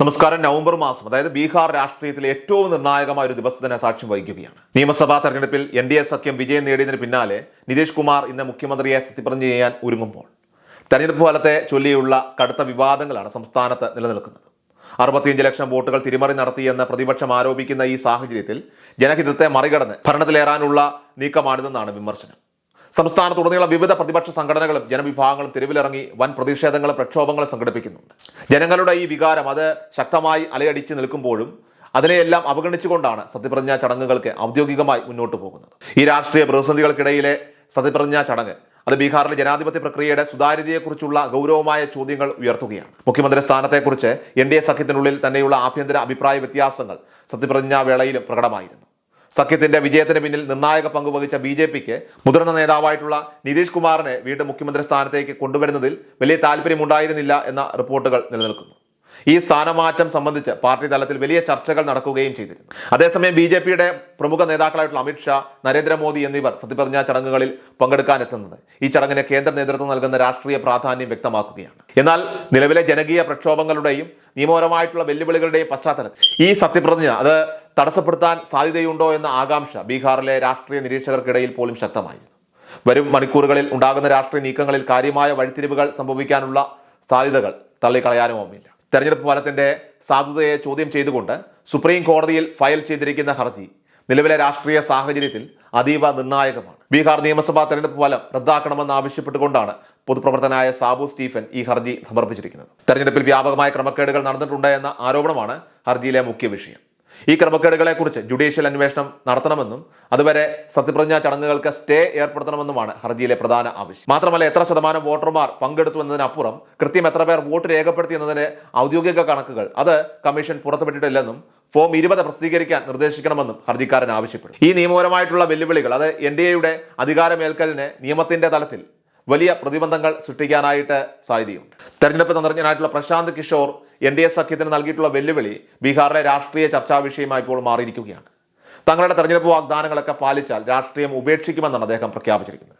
നമസ്കാരം. നവംബർ മാസം അതായത് ബീഹാർ രാഷ്ട്രീയത്തിലെ ഏറ്റവും നിർണായകമായ ഒരു ദിവസത്തിന് സാക്ഷ്യം വഹിക്കുകയാണ്. നിയമസഭാ തെരഞ്ഞെടുപ്പിൽ എൻ ഡി എ സഖ്യം വിജയം നേടിയതിന് പിന്നാലെ നിതീഷ് കുമാർ ഇന്ന് മുഖ്യമന്ത്രിയെ സത്യപ്രതിജ്ഞ ചെയ്യാൻ ഒരുങ്ങുമ്പോൾ. തെരഞ്ഞെടുപ്പ് ഫലത്തെ ചൊല്ലിയുള്ള കടുത്ത വിവാദങ്ങളാണ് സംസ്ഥാനത്ത് നിലനിൽക്കുന്നത്. അറുപത്തിയഞ്ച് ലക്ഷം വോട്ടുകൾ തിരിമറി നടത്തിയെന്ന് പ്രതിപക്ഷം ആരോപിക്കുന്ന ഈ സാഹചര്യത്തിൽ ജനഹിതത്തെ മറികടന്ന് ഭരണത്തിലേറാനുള്ള നീക്കമാണിതെന്നാണ് വിമർശനം. സംസ്ഥാനത്തുടനീളം വിവിധ പ്രതിപക്ഷ സംഘടനകളും ജനവിഭാഗങ്ങളും തെരുവിലിറങ്ങി വൻ പ്രതിഷേധങ്ങളും പ്രക്ഷോഭങ്ങളും സംഘടിപ്പിക്കുന്നുണ്ട്. ജനങ്ങളുടെ ഈ വികാരം അത് ശക്തമായി അലയടിച്ച് നിൽക്കുമ്പോഴും അതിനെയെല്ലാം അവഗണിച്ചുകൊണ്ടാണ് സത്യപ്രതിജ്ഞാ ചടങ്ങുകൾക്ക് ഔദ്യോഗികമായി മുന്നോട്ട് പോകുന്നത്. ഈ രാഷ്ട്രീയ പ്രതിസന്ധികൾക്കിടയിലെ സത്യപ്രതിജ്ഞാ ചടങ്ങ് അത് ബീഹാറിലെ ജനാധിപത്യ പ്രക്രിയയുടെ സുതാര്യതയെക്കുറിച്ചുള്ള ഗൗരവമായ ചോദ്യങ്ങൾ ഉയർത്തുകയാണ്. മുഖ്യമന്ത്രി സ്ഥാനത്തെക്കുറിച്ച് എൻ ഡി എ സഖ്യത്തിനുള്ളിൽ തന്നെയുള്ള ആഭ്യന്തര അഭിപ്രായ വ്യത്യാസങ്ങൾ സത്യപ്രതിജ്ഞാ വേളയിലും പ്രകടമായിരുന്നു. സഖ്യത്തിന്റെ വിജയത്തിന് പിന്നിൽ നിർണായക പങ്ക് വഹിച്ച ബി ജെ പിക്ക് മുതിർന്ന നേതാവായിട്ടുള്ള നിതീഷ് കുമാറിനെ വീണ്ടും മുഖ്യമന്ത്രി സ്ഥാനത്തേക്ക് കൊണ്ടുവരുന്നതിൽ വലിയ താല്പര്യമുണ്ടായിരുന്നില്ല എന്ന റിപ്പോർട്ടുകൾ നിലനിൽക്കുന്നു. ഈ സ്ഥാനമാറ്റം സംബന്ധിച്ച് പാർട്ടി തലത്തിൽ വലിയ ചർച്ചകൾ നടക്കുകയും ചെയ്തിരുന്നു. അതേസമയം ബി ജെ പിയുടെ പ്രമുഖ നേതാക്കളായിട്ടുള്ള അമിത്ഷാ നരേന്ദ്രമോദി എന്നിവർ സത്യപ്രതിജ്ഞാ ചടങ്ങുകളിൽ പങ്കെടുക്കാനെത്തുന്നത് ഈ ചടങ്ങിന് കേന്ദ്ര നേതൃത്വം നൽകുന്ന രാഷ്ട്രീയ പ്രാധാന്യം വ്യക്തമാക്കുകയാണ്. എന്നാൽ നിലവിലെ ജനകീയ പ്രക്ഷോഭങ്ങളുടെയും നിയമപരമായിട്ടുള്ള വെല്ലുവിളികളുടെയും പശ്ചാത്തലത്തിൽ ഈ സത്യപ്രതിജ്ഞ അത് തടസ്സപ്പെടുത്താൻ സാധ്യതയുണ്ടോ എന്ന ആകാംക്ഷ ബീഹാറിലെ രാഷ്ട്രീയ നിരീക്ഷകർക്കിടയിൽ പോലും ശക്തമായിരുന്നു വരും മണിക്കൂറുകളിൽ ഉണ്ടാകുന്ന രാഷ്ട്രീയ നീക്കങ്ങളിൽ കാര്യമായ വഴിത്തിരിവുകൾ സംഭവിക്കാനുള്ള സാധ്യതകൾ തള്ളിക്കളയാനുമാവില്ല തെരഞ്ഞെടുപ്പ് ഫലത്തിന്റെ സാധുതയെ ചോദ്യം ചെയ്തുകൊണ്ട് സുപ്രീം കോടതിയിൽ ഫയൽ ചെയ്തിരിക്കുന്ന ഹർജി നിലവിലെ രാഷ്ട്രീയ സാഹചര്യത്തിൽ അതീവ നിർണായകമാണ്. ബീഹാർ നിയമസഭാ തെരഞ്ഞെടുപ്പ് ഫലം റദ്ദാക്കണമെന്ന് ആവശ്യപ്പെട്ടുകൊണ്ടാണ് പൊതുപ്രവർത്തനായ സാബു സ്റ്റീഫൻ ഈ ഹർജി സമർപ്പിച്ചിരിക്കുന്നത്. തെരഞ്ഞെടുപ്പിൽ വ്യാപകമായ ക്രമക്കേടുകൾ നടന്നിട്ടുണ്ട് എന്ന ആരോപണമാണ് ഹർജിയിലെ മുഖ്യ വിഷയം. ഈ ക്രമക്കേടുകളെക്കുറിച്ച് ജുഡീഷ്യൽ അന്വേഷണം നടത്തണമെന്നും അതുവരെ സത്യപ്രതിജ്ഞാ ചടങ്ങുകൾക്ക് സ്റ്റേ ഏർപ്പെടുത്തണമെന്നുമാണ് ഹർജിയിലെ പ്രധാന ആവശ്യം. മാത്രമല്ല എത്ര ശതമാനം വോട്ടർമാർ പങ്കെടുത്തു എന്നതിനപ്പുറം കൃത്യം എത്ര പേർ വോട്ട് രേഖപ്പെടുത്തി എന്നതിന്റെ ഔദ്യോഗിക കണക്കുകൾ അത് കമ്മീഷൻ പുറത്തുവിട്ടിട്ടില്ലെന്നും ഫോം ഇരുപത് പ്രസിദ്ധീകരിക്കാൻ നിർദ്ദേശിക്കണമെന്നും ഹർജിക്കാരൻ ആവശ്യപ്പെട്ടു. ഈ നിയമപരമായിട്ടുള്ള വെല്ലുവിളികൾ അത് എൻ ഡി എയുടെ അധികാരമേൽക്കലിന് നിയമത്തിന്റെ തലത്തിൽ വലിയ പ്രതിബന്ധങ്ങൾ സൃഷ്ടിക്കാനായിട്ട് സാധ്യതയുണ്ട്. തെരഞ്ഞെടുപ്പ് തന്ത്രജ്ഞനായിട്ടുള്ള Prashant Kishor N D A സഖ്യത്തിന് നൽകിയിട്ടുള്ള വെല്ലുവിളി ബീഹാറിലെ രാഷ്ട്രീയ ചർച്ചാ വിഷയമായി ഇപ്പോൾ മാറിയിരിക്കുകയാണ്. തങ്ങളുടെ തെരഞ്ഞെടുപ്പ് വാഗ്ദാനങ്ങളൊക്കെ പാലിച്ചാൽ രാഷ്ട്രീയം ഉപേക്ഷിക്കുമെന്നാണ് അദ്ദേഹം പ്രഖ്യാപിച്ചിരിക്കുന്നത്.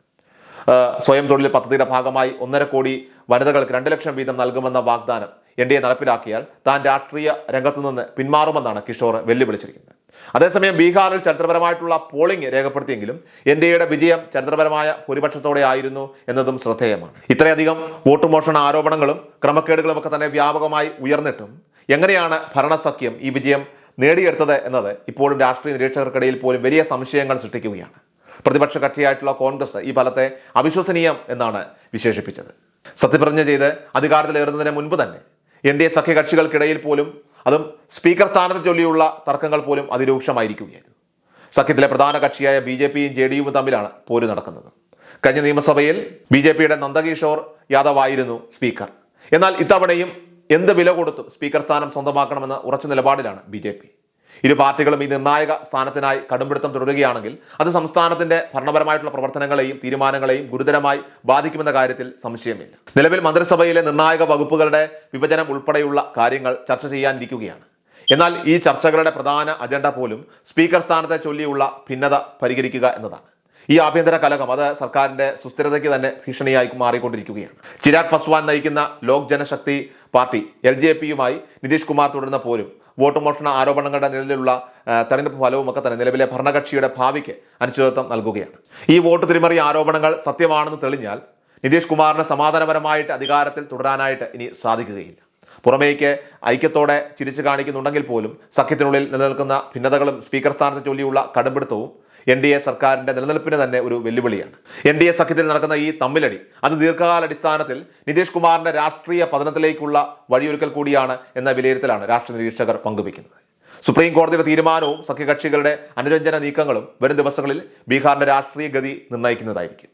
സ്വയം തൊഴിൽ പദ്ധതിയുടെ ഭാഗമായി ഒന്നര കോടി വനിതകൾക്ക് രണ്ട് ലക്ഷം വീതം നൽകുമെന്ന വാഗ്ദാനം എൻ ഡി എ നടപ്പിലാക്കിയാൽ താൻ രാഷ്ട്രീയ രംഗത്തു നിന്ന് പിന്മാറുമെന്നാണ് കിഷോർ വെല്ലുവിളിച്ചിരിക്കുന്നത്. അതേസമയം ബീഹാറിൽ ചരിത്രപരമായിട്ടുള്ള പോളിംഗ് രേഖപ്പെടുത്തിയെങ്കിലും എൻ ഡി എയുടെ വിജയം ചരിത്രപരമായ ഭൂരിപക്ഷത്തോടെ ആയിരുന്നു എന്നതും ശ്രദ്ധേയമാണ്. ഇത്രയധികം വോട്ട് മോഷണ ആരോപണങ്ങളും ക്രമക്കേടുകളും ഒക്കെ തന്നെ വ്യാപകമായി ഉയർന്നിട്ടും എങ്ങനെയാണ് ഭരണസഖ്യം ഈ വിജയം നേടിയെടുത്തത് എന്നത് ഇപ്പോഴും രാഷ്ട്രീയ നിരീക്ഷകർക്കിടയിൽ പോലും വലിയ സംശയങ്ങൾ സൃഷ്ടിക്കുകയാണ്. പ്രതിപക്ഷ കക്ഷിയായിട്ടുള്ള കോൺഗ്രസ് ഈ ഫലത്തെ അവിശ്വസനീയം എന്നാണ് വിശേഷിപ്പിച്ചത്. സത്യപ്രതിജ്ഞ ചെയ്ത് അധികാരത്തിലേറുന്നതിന് മുൻപ് തന്നെ എൻ ഡി എ സഖ്യകക്ഷികൾക്കിടയിൽ പോലും അതും സ്പീക്കർ സ്ഥാനത്തെ ചൊല്ലിയുള്ള തർക്കങ്ങൾ പോലും അതിരൂക്ഷമായിരിക്കുകയായിരുന്നു. സഖ്യത്തിലെ പ്രധാന കക്ഷിയായ ബി ജെ പിയും ജെ ഡി യുവും തമ്മിലാണ് പോര് നടക്കുന്നത്. കഴിഞ്ഞ നിയമസഭയിൽ ബി ജെ പിയുടെ നന്ദകിഷോർ യാദവ് ആയിരുന്നു സ്പീക്കർ. എന്നാൽ ഇത്തവണയും എന്ത് വില കൊടുത്തും സ്പീക്കർ സ്ഥാനം സ്വന്തമാക്കണമെന്ന ഉറച്ച നിലപാടിലാണ് ബി ജെ പി. ഇരു പാർട്ടികളും ഈ നിർണായക സ്ഥാനത്തിനായി കടുംപിടുത്തം തുടരുകയാണെങ്കിൽ അത് സംസ്ഥാനത്തിന്റെ ഭരണപരമായിട്ടുള്ള പ്രവർത്തനങ്ങളെയും തീരുമാനങ്ങളെയും ഗുരുതരമായി ബാധിക്കുമെന്ന കാര്യത്തിൽ സംശയമില്ല. നിലവിൽ മന്ത്രിസഭയിലെ നിർണായക വകുപ്പുകളുടെ വിഭജനം ഉൾപ്പെടെയുള്ള കാര്യങ്ങൾ ചർച്ച ചെയ്യാനിരിക്കുകയാണ്. എന്നാൽ ഈ ചർച്ചകളുടെ പ്രധാന അജണ്ട പോലും സ്പീക്കർ സ്ഥാനത്തെ ചൊല്ലിയുള്ള ഭിന്നത പരിഹരിക്കുക എന്നതാണ്. ഈ ആഭ്യന്തര കലഹം അത് സർക്കാരിന്റെ സുസ്ഥിരതയ്ക്ക് തന്നെ ഭീഷണിയായി മാറിക്കൊണ്ടിരിക്കുകയാണ്. ചിരാഗ് പസ്വാൻ നയിക്കുന്ന Lok Janshakti party L J പിയുമായി നിതീഷ് കുമാർ തുടരുന്ന പോലും വോട്ട് മോഷണ ആരോപണങ്ങളുടെ നിലയിലുള്ള ആ, തെരഞ്ഞെടുപ്പ് ഫലവുമൊക്കെ തന്നെ നിലവിലെ ഭരണകക്ഷിയുടെ ഭാവിക്ക് അനിശ്ചിതത്വം നൽകുകയാണ്. ഈ വോട്ട് തിരിമറി ആരോപണങ്ങൾ സത്യമാണെന്ന് തെളിഞ്ഞാൽ നിതീഷ് കുമാറിന് സമാധാനപരമായിട്ട് അധികാരത്തിൽ തുടരാനായിട്ട് ഇനി സാധിക്കുകയില്ല. പുറമേക്ക് ഐക്യത്തോടെ ചിരിച്ചു കാണിക്കുന്നുണ്ടെങ്കിൽ പോലും സഖ്യത്തിനുള്ളിൽ നിലനിൽക്കുന്ന ഭിന്നതകളും സ്പീക്കർ സ്ഥാനത്തെ ചൊല്ലിയുള്ള കടുംപിടുത്തവും എൻ ഡി എ സർക്കാരിന്റെ നിലനിൽപ്പിന് തന്നെ ഒരു വെല്ലുവിളിയാണ്. എൻ ഡി എ സഖ്യത്തിൽ നടക്കുന്ന ഈ തമ്മിലടി അത് ദീർഘകാലാടിസ്ഥാനത്തിൽ നിതീഷ് കുമാറിന്റെ രാഷ്ട്രീയ പതനത്തിലേക്കുള്ള വഴിയൊരുക്കൽ കൂടിയാണ് എന്ന വിലയിരുത്തലാണ് രാഷ്ട്രീയ നിരീക്ഷകർ പങ്കുവയ്ക്കുന്നത്. സുപ്രീം കോടതിയുടെ തീരുമാനവും സഖ്യകക്ഷികളുടെ അനുരഞ്ജന നീക്കങ്ങളും വരും ദിവസങ്ങളിൽ ബീഹാറിന്റെ രാഷ്ട്രീയ ഗതി നിർണയിക്കുന്നതായിരിക്കും.